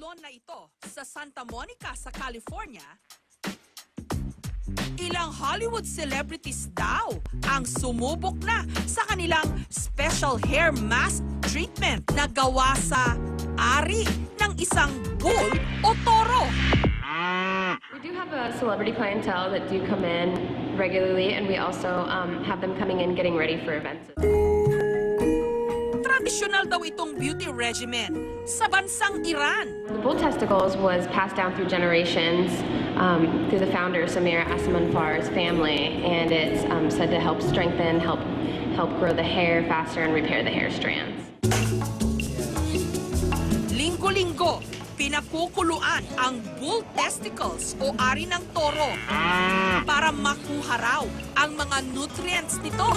salon na ito sa Santa Monica sa California, ilang Hollywood celebrities daw ang sumubok na sa kanilang special hair mask treatment na gawa sa ari ng isang bull o toro. We do have a celebrity clientele that do come in regularly, and we also um, have them coming in getting ready for events. Tradisyonal daw itong beauty regimen sa bansang Iran. The bull testicles was passed down through generations um, through the founder Samir Asamanfar's family, and it's um, said to help strengthen, help help grow the hair faster, and repair the hair strands. Linggo-linggo, pinakukuluan ang bull testicles o ari ng toro para makuha raw ang mga nutrients nito.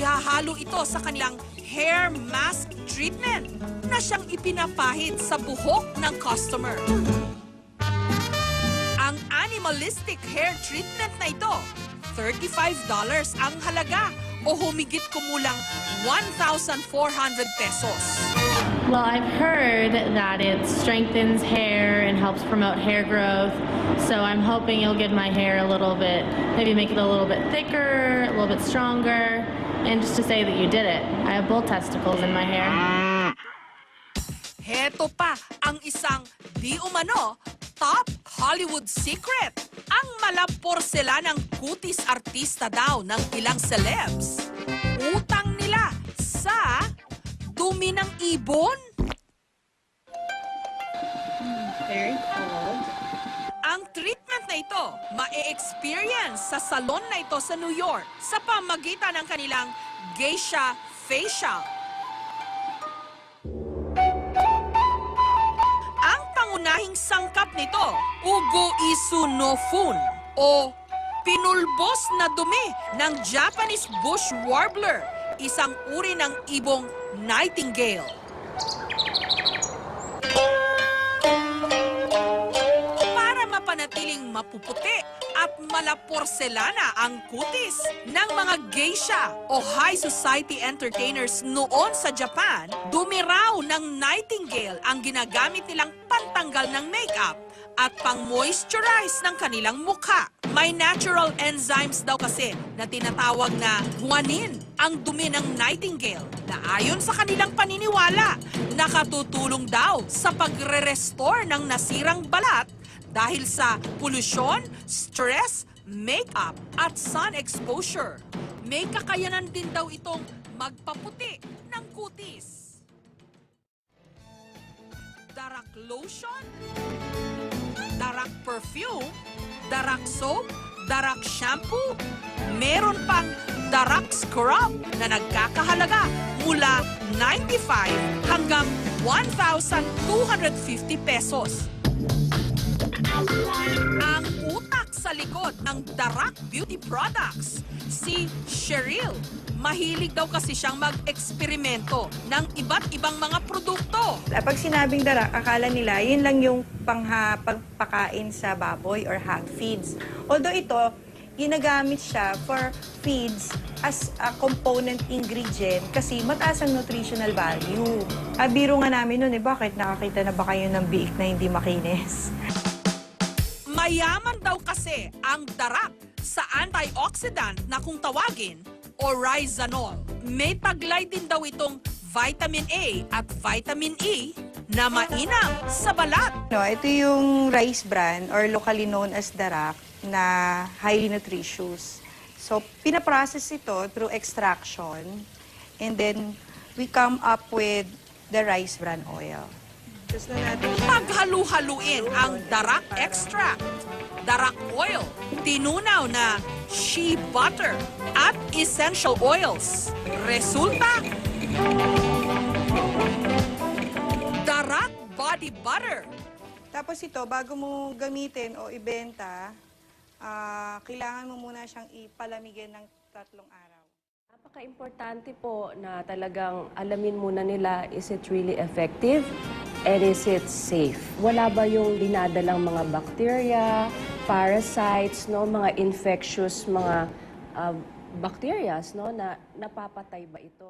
Ihahalo ito sa kanilang hair mask treatment na siyang ipinapahid sa buhok ng customer. Ang animalistic hair treatment na ito, $35 ang halaga o humigit kumulang 1,400 pesos. Well, I've heard that it strengthens hair and helps promote hair growth. So I'm hoping you'll give my hair a little bit, maybe make it a little bit thicker, a little bit stronger, and just to say that you did it. I have bull testicles in my hair. Heto pa ang isang di umano top Hollywood secret. Ang malaporselanang kutis artista daw ng ilang celebs. Utang nila sa dumi ng ibon. Na ito, ma-experience sa salon na ito sa New York sa pamagitan ng kanilang geisha facial. Ang pangunahing sangkap nito, ugo isunofun o pinulbos na dumi ng Japanese bush warbler, isang uri ng ibong nightingale. Mapuputi at malaporselana ang kutis ng mga geisha o high society entertainers noon sa Japan, dumiraw ng nightingale ang ginagamit nilang pantanggal ng makeup at pang-moisturize ng kanilang mukha. May natural enzymes daw kasi na tinatawag na guanin ang dumi ng nightingale na ayon sa kanilang paniniwala, nakatutulong daw sa pagre-restore ng nasirang balat dahil sa polusyon, stress, makeup at sun exposure. May kakayanan din daw itong magpaputi ng kutis. Darak lotion, darak perfume, darak soap, darak shampoo, meron pang darak scrub na nagkakahalaga mula 95 hanggang 1,250 pesos. Ang utak sa likod ng Darak Beauty Products, si Cheryl. Mahilig daw kasi siyang mag-eksperimento ng iba't ibang mga produkto. Pag sinabing darak, akala nila yun lang yung pangha, pagpakain sa baboy or hog feeds. Although ito, ginagamit siya for feeds as a component ingredient kasi mataas ang nutritional value. Ah, biro nga namin nun eh, bakit nakakita na ba kayo ng biik na hindi makinis? Mayaman daw kasi ang darak sa antioxidant na kung tawagin o rhizanol. May taglay din daw itong vitamin A at vitamin E na mainam sa balat. No, ito yung rice bran or locally known as darak na highly nutritious. So, pinaprocess ito through extraction and then we come up with the rice bran oil. Tapos na natin. Paghalu-haluin ang darak extract, darak oil, tinunaw na shea butter at essential oils. Resulta, darak body butter. Tapos ito, bago mo gamitin o ibenta, ah, kailangan mo muna siyang ipalamigin ng tatlong araw. Napaka-importante po na talagang alamin muna nila is it really effective and is it safe. Wala ba yung dinadalang mga bacteria, parasites, no, mga infectious mga uh, bacterias no na napapatay ba ito?